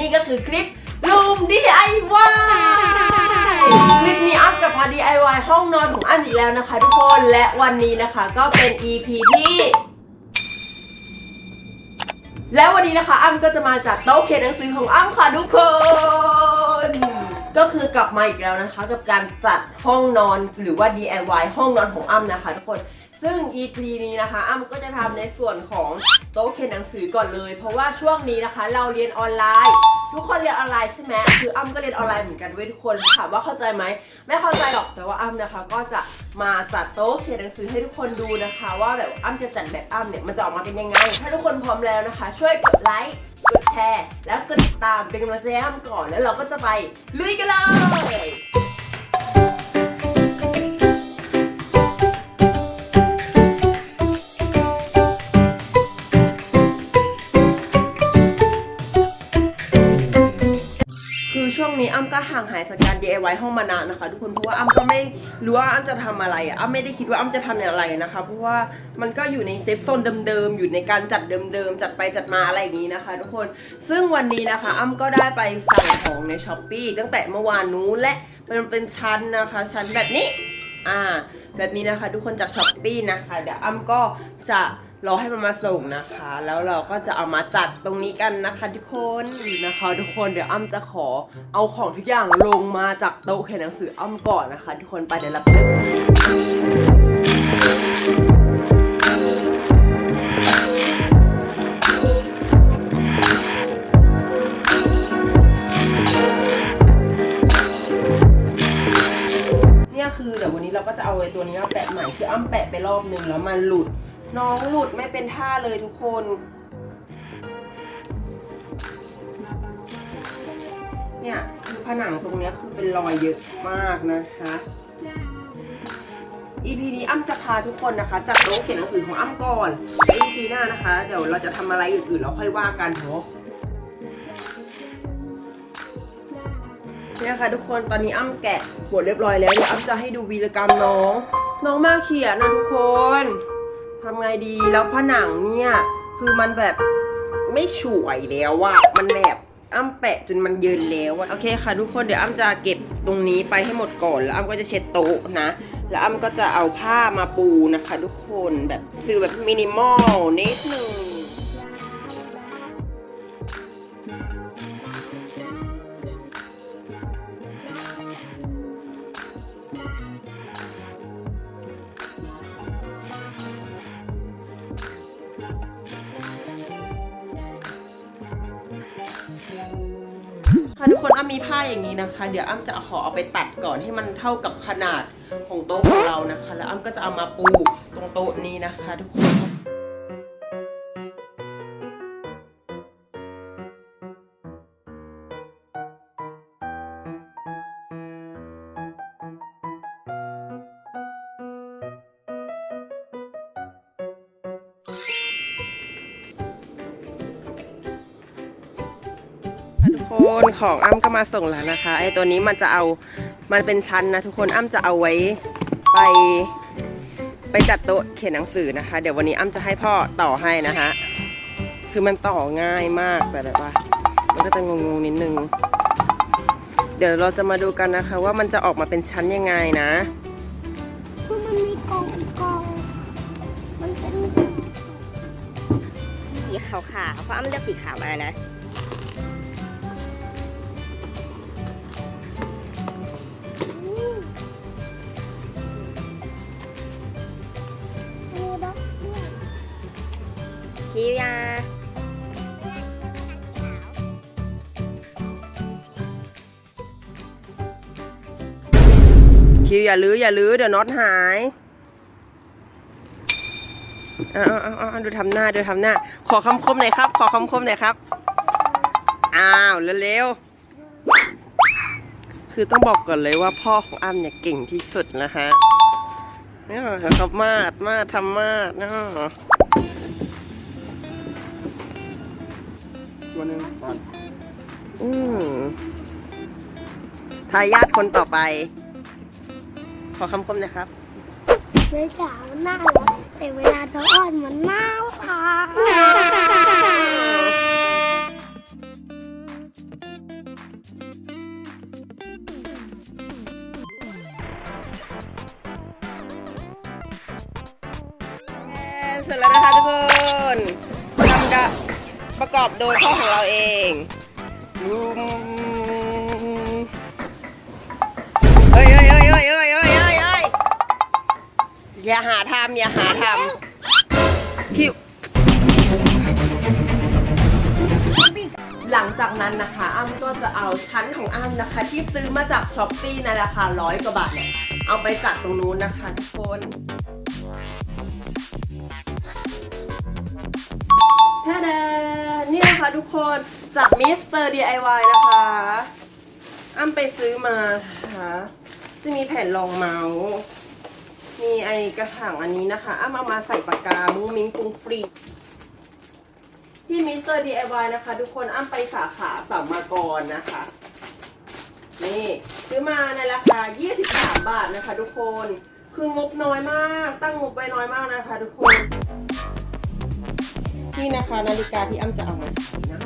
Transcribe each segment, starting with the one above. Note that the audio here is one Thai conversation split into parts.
นี่ก็คือคลิปลุม DIY คลิปนี้อัพกลับมา DIY ห้องนอนของอันอีกแล้วนะคะ ทุกคนและวันนี้นะคะก็เป็น EP ที่ แล้ววันนี้นะคะอ้ำก็จะมาจากโต๊ะเขียนหนังสือของอ้ำค่ะทุกคน ก็คือกลับมาอีกแล้วนะคะ กับการจัดห้องนอนหรือว่า DIY ห้องนอนของอ้ำนะคะ ทุกคน ซึ่ง EP นี้นะคะอ้ำก็จะทำในส่วนของโต๊ะเขียนหนังสือก่อนเลย เพราะว่าช่วงนี้นะคะ เราเรียนออนไลน์ ทุกคนเรียนออนไลน์ใช่ไหมคืออ้ำก็เรียนออนไลน์เหมือนกันเว้ยทุกคนถามว่าเข้าใจไหมไม่เข้าใจหรอกแต่ว่าอ้ำนะคะ ก็จะมาจัดโต๊ะเขียนหนังสือให้ทุกคนดูนะคะ ว่าแบบอ้ำจะจัดแบบอ้ำเนี่ยมันจะออกมาเป็นยังไงถ้าทุกคนพร้อมแล้วนะคะ ช่วยกดไลค์กดแชร์ แล้วกดติดตามเป็นกำลังใจให้อ้ำก่อนแล้วเราก็จะไปลุยกันเลย ช่วงนี้อ้ำก็ห่างหายจากการ DIY ห้องมานานนะคะ ทุกคนเพราะว่าอ้ำก็ไม่รู้ว่าอ้ำจะทำอะไรอะอ้ำไม่ได้คิดว่าอ้ำจะทำอะไรนะคะ เพราะว่ามันก็อยู่ในเซฟโซนเดิมๆอยู่ในการจัดเดิมๆจัดไปจัดมาอะไรอย่างนี้นะคะ ทุกคนซึ่งวันนี้นะคะอ้ำก็ได้ไปสั่งของในช้อปปีตั้งแต่เมื่อวานนู้นและมันเป็นชั้นนะคะชั้นแบบนี้อ่าแบบนี้นะคะ ทุกคนจากช้อปปีนะคะ เดี๋ยวอ้ำก็จะ เรอให้มันมาส่งนะคะ แล้วเราก็จะเอามาจัดตรงนี้กันนะคะทุกคนนะคะทุกคนเดี๋ยวอ้ำจะขอเอาของทุกอย่างลงมาจากโต๊ะเขียนหนังสืออ้ำก่อนนะคะ ทุกคนไปเดี๋ยวเราไปเริ่มเนี่ยคือเดี๋ยววันนี้เราก็จะเอาไอ้ตัวนี้มาแปะใหม่คืออ้ำแปะไปรอบนึงแล้วมันหลุด น้องหลุดไม่เป็นท่าเลยทุกคน เนี่ยคือผนังตรงเนี้ยคือเป็นรอยเยอะมากนะคะ EP นี้อ้ำจะพาทุกคนนะคะจัดโต๊ะเขียนหนังสือของอ้ำก่อน EP หน้านะคะ เดี๋ยวเราจะทำอะไรอื่นๆเราค่อยว่ากันเนาะเนี่ยค่ะทุกคนตอนนี้อ้ำแกะหมดเรียบร้อยแล้วเดี๋ยวอ้ำจะให้ดูวีรกรรมน้อง น้องมาเขียนนะทุกคน ทำไงดีแล้วผนังเนี่ย คือมันแบบไม่ฉวยแล้วอะมันแบบอ้ำแปะจนมันเยินแล้วอะโอเคค่ะทุกคนเดี๋ยวอ้ำจะเก็บตรงนี้ไปให้หมดก่อน แล้วอ้ำก็จะเช็ดโต๊ะนะ แล้วอ้ำก็จะเอาผ้ามาปูนะคะ ทุกคนแบบคือแบบมินิมอลนิดนึง มีผ้าอย่างนี้นะคะ เดี๋ยวอ้ำจะขอเอาไปตัดก่อนให้มันเท่ากับขนาดของโต๊ะของเรานะคะ แล้วอ้ำก็จะเอามาปูตรงโต๊ะนี้นะคะ ทุกคน นของอ้ำก็มาส่งแล้วนะคะไอตัวนี้มันจะเอามันเป็นชั้นนะทุกคนอ้ำจะเอาไว้ไปไปจัดโต๊ะเขียนหนังสือนะคะ เดี๋ยววันนี้อ้ำจะให้พ่อต่อให้นะคะคือมันต่อง่ายมากแต่แบบว่า มันก็จะงงๆนิดนึง เดี๋ยวเราจะมาดูกันนะคะ ว่ามันจะออกมาเป็นชั้นยังไงนะคือมันมีกองกองมันเป็นสีขาวๆเพราะอ้ำเลือกสีขาวมานะ คิวอย่าลื้ออย่าลื้อเดี๋ยวน็อตหายเอาเอาเอาเอาดูทำหน้าดูทำหน้า ขอคำคมหน่อยครับ ขอคำคมหน่อยครับ อ้าวเร็วๆคือต้องบอกก่อนเลยว่าพ่อของอ้ำเนี่ยเก่งที่สุดนะฮะเนี่ยครับมาดมาดทำมาดเนาะวันนึงก่อนอืมทายาทคนต่อไป ขอคำคมนะครับไม่สาวหน้าแต่เวลาเธออ้อนมันหน้ารักเสร็จแล้วนะคะทุกคนทำกะประกอบโดยข้อของเราเองลุม อย่าหาทำอย่าหาทำคิวหลังจากนั้นนะคะอ้ำก็จะเอาชั้นของอ้ำนะคะ ที่ซื้อมาจากช้อปปี้ในราคาร้อยกว่าบาทเนี่ยเอาไปจัดตรงนู้นนะคะทุกคนแท้ๆนี่นะคะทุกคนจากมิสเตอร์ DIY นะคะอ้ำไปซื้อมาค่ะจะมีแผ่นรองเมาส์ มีไอกระถางอันนี้นะคะอ้ำเอามาใส่ปากกามุ้งมิ้งปุงฟรีที่มิสเตอร์ DIY นะคะ ทุกคนอ้ำไปสาขาสัมมากรนะคะ นี่ซื้อมาในราคา 23 บาทนะคะ ทุกคน คืองบน้อยมาก ตั้งงบไว้น้อยมากนะคะ ทุกคนนี่นะคะ นาฬิกาที่อ้ำจะเอามาใช้นะ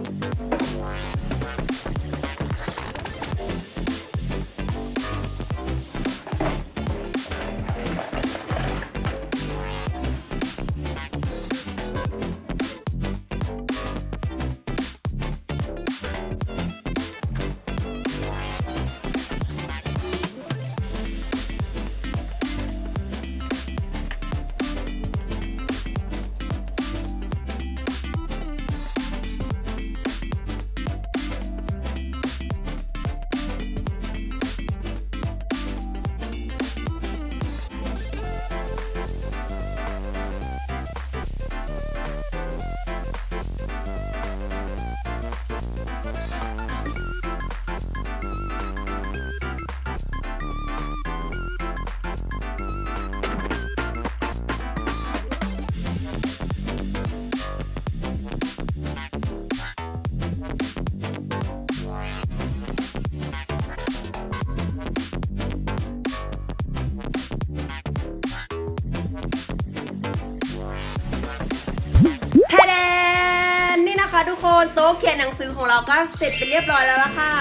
เขียนหนังสือของเราก็เสร็จไปเรียบร้อยแล้วล่ะค่ะ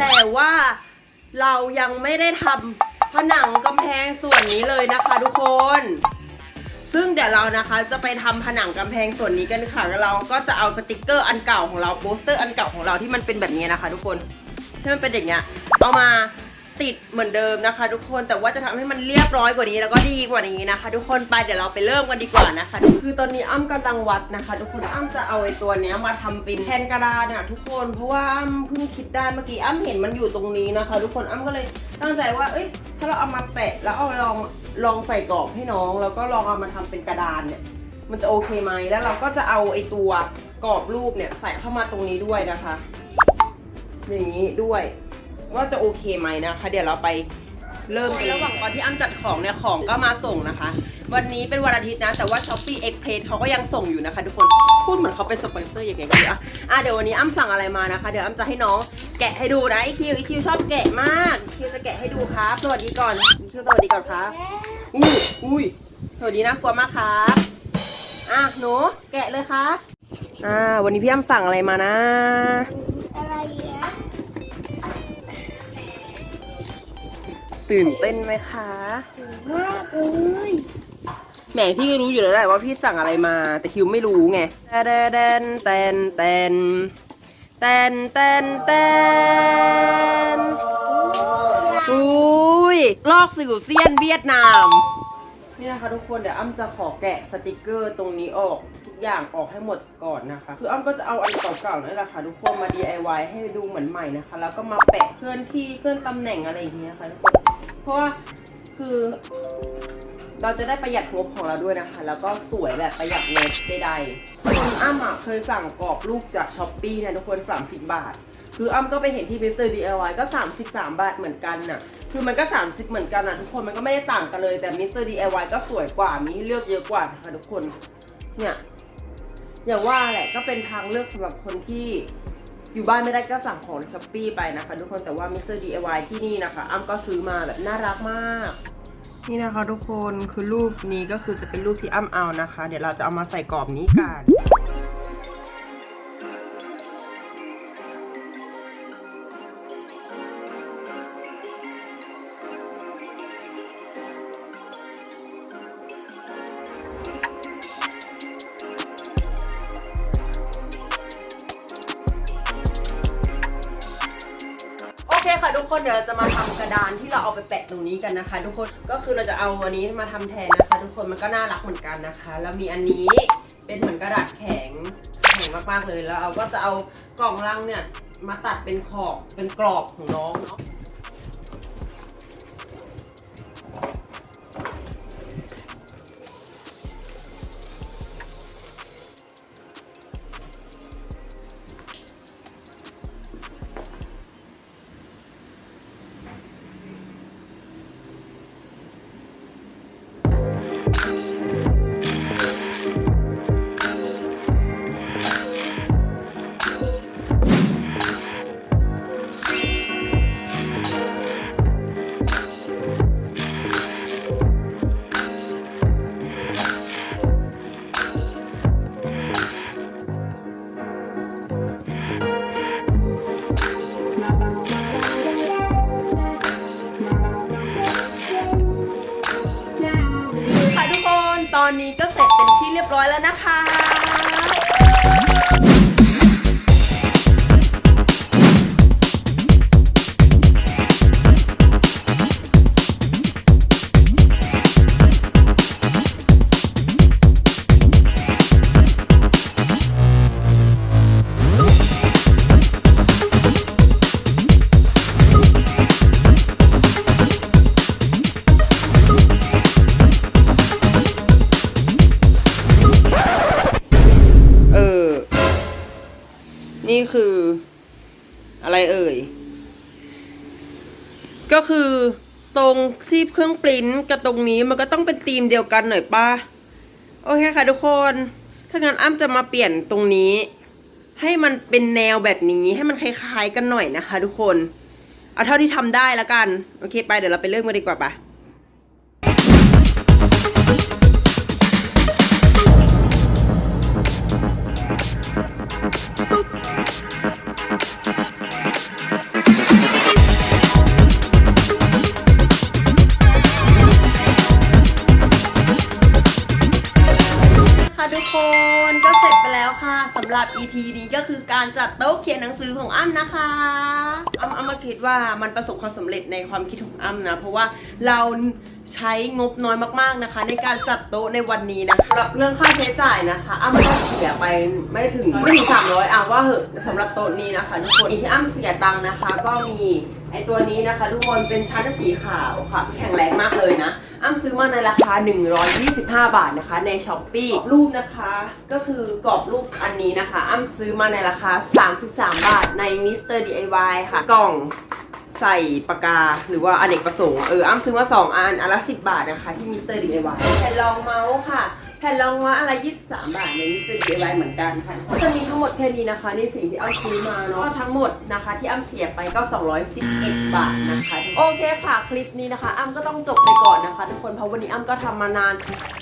แต่ว่าเรายังไม่ได้ทำผนังกำแพงส่วนนี้เลยนะคะ ทุกคน ซึ่งเดี๋ยวเรานะคะจะไปทำผนังกำแพงส่วนนี้กันค่ะแล้วเราก็จะเอาสติกเกอร์อันเก่าของเราโปสเตอร์อันเก่าของเราที่มันเป็นแบบนี้นะคะ ทุกคนที่มันเป็นอย่างเงี้ยเอามา ติดเหมือนเดิมนะคะ ทุกคนแต่ว่าจะทำให้มันเรียบร้อยกว่านี้แล้วก็ดีกว่านี้นะคะ ทุกคนไปเดี๋ยวเราไปเริ่มกันดีกว่านะคะ คือตอนนี้อ้ำกำลังวัดนะคะ ทุกคนอ้ำจะเอาไอ้ตัวเนี้ยมาทำเป็นแทนกระดานเนี่ยทุกคนเพราะว่าอ้ำเพิ่งคิดได้เมื่อกี้อ้ำเห็นมันอยู่ตรงนี้นะคะ ทุกคนอ้ำก็เลยตั้งใจว่าเอ้ยถ้าเราเอามาแปะแล้วเอาลองลองใส่กรอบให้น้อง แล้วก็ลองเอามาทำเป็นกระดานเนี่ยมันจะโอเคไหมแล้วเราก็จะเอาไอ้ตัวกรอบรูปเนี่ยใส่เข้ามาตรงนี้ด้วยนะคะ อย่างนี้ด้วย ว่าจะโอเคไหมนะคะ เดี๋ยวเราไปเริ่มกันระหว่างตอนที่อ้ำจัดของเนี่ยของก็มาส่งนะคะ วันนี้เป็นวันอาทิตย์นะ แต่ว่า s h อ p e e Express เขาก็ยังส่งอยู่นะคะ ทุกคนพูดเหมือนเขาเป็นสปอนเซอร์อย่างไงก็ไม่รู้อะอะเดี๋ยววันนี้อ้ำสั่งอะไรมานะคะ เดี๋ยวอ้ำจะให้น้องแกะให้ดูนะไอคิวไอคิวชอบแกะมากไอคิวจะแกะให้ดูครับสวัสดีก่อนไอคิวสวัสดีก่อนครับอุ้ยอุ้ยสวัสดีนะกลัวมากครับอะหนูแกะเลยครับอ่าวันนี้พี่อ้ำสั่งอะไรมานะ อะไรอะ ตื่นเต้นไหมคะมากเลยแหมพี่ก็รู้อยู่แล้วแหละว่าพี่สั่งอะไรมา แต่คิวไม่รู้ไงแตนแตนแตนแตนแตนแตนอุ้ยลอกสิวเซียนเวียดนามนี่นะคะทุกคนเดี๋ยวอ้ำจะขอแกะสติกเกอร์ตรงนี้ออกทุกอย่างออกให้หมดก่อนนะคะ คืออ้ำก็จะเอาอันเก่าๆนี่แหละค่ะทุกคนมา DIY ให้ดูเหมือนใหม่นะคะ แล้วก็มาแปะเคลื่อนที่เคลื่อนตำแหน่งอะไรอย่างเงี้ยค่ะทุกคนเพ ราะว่าคือ เราจะได้ประหยัดงบของเราด้วยนะคะ แล้วก็สวยแบบประหยัดงบใดๆคุณอ้ำอะเคยสั่งกรอบรูปจากช้อปปี้เนี่ยทุกคน 30 บาท คืออ้ำก็ไปเห็นที่มิสเตอร์ DIY ก็ 33 บาทเหมือนกันน่ะ คือมันก็ 30 เหมือนกันน่ะทุกคนมันก็ไม่ได้ต่างกันเลยแต่มิสเตอร์ DIY ก็สวยกว่ามีให้เลือกเยอะกว่านะคะทุกคนเนี่ยอย่างว่าแหละก็เป็นทางเลือกสำหรับคนที่ อยู่บ้านไม่ได้ก็สั่งของในช้อปปี้ไปนะคะ ทุกคนแต่ว่ามิสเตอร์ DIY ที่นี่นะคะ อ้ำก็ซื้อมาแบบน่ารักมาก นี่นะคะทุกคนคือรูปนี้ก็คือจะเป็นรูปที่อ้ำเอานะคะ เดี๋ยวเราจะเอามาใส่กรอบนี้กัน ค่ะทุกคนเดี๋ยวเราจะมาทำกระดานที่เราเอาไปแปะตรงนี้กันนะคะ ทุกคนก็คือเราจะเอาอันนี้มาทำแทนนะคะ ทุกคนมันก็น่ารักเหมือนกันนะคะ แล้วมีอันนี้เป็นเหมือนกระดาษแข็งแข็งมากๆเลยแล้วเราก็จะเอากล่องลังเนี่ยมาตัดเป็นขอบเป็นกรอบของน้องเนาะ นี่คือ อะไรเอ่ย ก็คือตรงที่เครื่องปริ้นกับตรงนี้มันก็ต้องเป็นธีมเดียวกันหน่อยป่ะ โอเคค่ะทุกคน ถ้างั้นอ้ำจะมาเปลี่ยนตรงนี้ ให้มันเป็นแนวแบบนี้ให้มันคล้ายๆกันหน่อยนะคะ ทุกคน เอาเท่าที่ทำได้แล้วกัน โอเค ไปเดี๋ยวเราไปเริ่มกันดีกว่าปะ่ะ EP นี้ก็คือการจัดโต๊ะเขียนหนังสือของอ้ำนะคะ อ้ำอ้ำมาคิดว่ามันประสบความสำเร็จในความคิดของอ้ำนะ เพราะว่าเราใช้งบน้อยมากๆนะคะ ในการจัดโต๊ะในวันนี้นะสำหรับเรื่องค่าใช้จ่ายนะคะอ้ำก็เสียไปไม่ถึงไม่ถึงสามร้อยอะว่าเหอะสำหรับโต๊ะนี้นะคะทุกคนอีกที่อ้ำเสียตังค์นะคะ ก็มีไอตัวนี้นะคะ ทุกคนเป็นชั้นสีขาวค่ะ แข็งแรงมากเลยนะ อ้ำซื้อมาในราคา 125 บาทนะคะ ในช้อปปีรูปนะคะ ก็คือกรอบรูปอันนี้นะคะ อ้ำซื้อมาในราคา 33 บาทใน Mr. DIY ค่ะ กล่องใส่ปากกาหรือว่าอเนกประสงค์เอออ้ำซื้อมา 2 อันอันละ 10 บาทนะคะ ที่ Mr. DIY แผ่นรองเมาส์ค่ะ แผ่นรองเมาส์อะไร23 บาทใน Mr. DIY เหมือนกันค่ะก็จะมีทั้งหมดแค่นี้นะคะในสิ่งที่อ้ำซื้อมาเนาะทั้งหมดนะคะ ที่อ้ำเสียไปก็ 211 บาทนะคะ โอเคค่ะคลิปนี้นะคะ อ้ำก็ต้องจบไปก่อนนะคะ ทุกคนเพราะวันนี้อ้ำก็ทำมานาน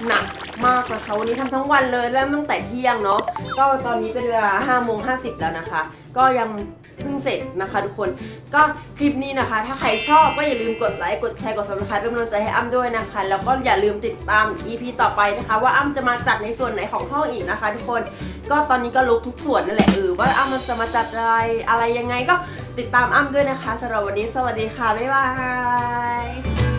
หนักมากนะคะวันนี้ทำทั้งวันเลยเริ่มตั้งแต่เที่ยงเนาะก็ตอนนี้เป็นเวลา5โมง50 แล้วนะคะ ก็ยังเพิ่งเสร็จนะคะทุกคนก็คลิปนี้นะคะ ถ้าใครชอบก็อย่าลืมกดไลค์กดแชร์กด subscribe เป็นกำลังใจให้อ้ำด้วยนะคะ แล้วก็อย่าลืมติดตาม EP ต่อไปนะคะ ว่าอ้ำจะมาจัดในส่วนไหนของห้องอีกนะคะ ทุกคนก็ตอนนี้ก็ลุกทุกส่วนนั่นแหละเออว่าอ้ำมันจะมาจัดอะไรอะไรยังไงก็ติดตามอ้ำด้วยนะคะสำหรับวันนี้สวัสดีค่ะบ๊ายบาย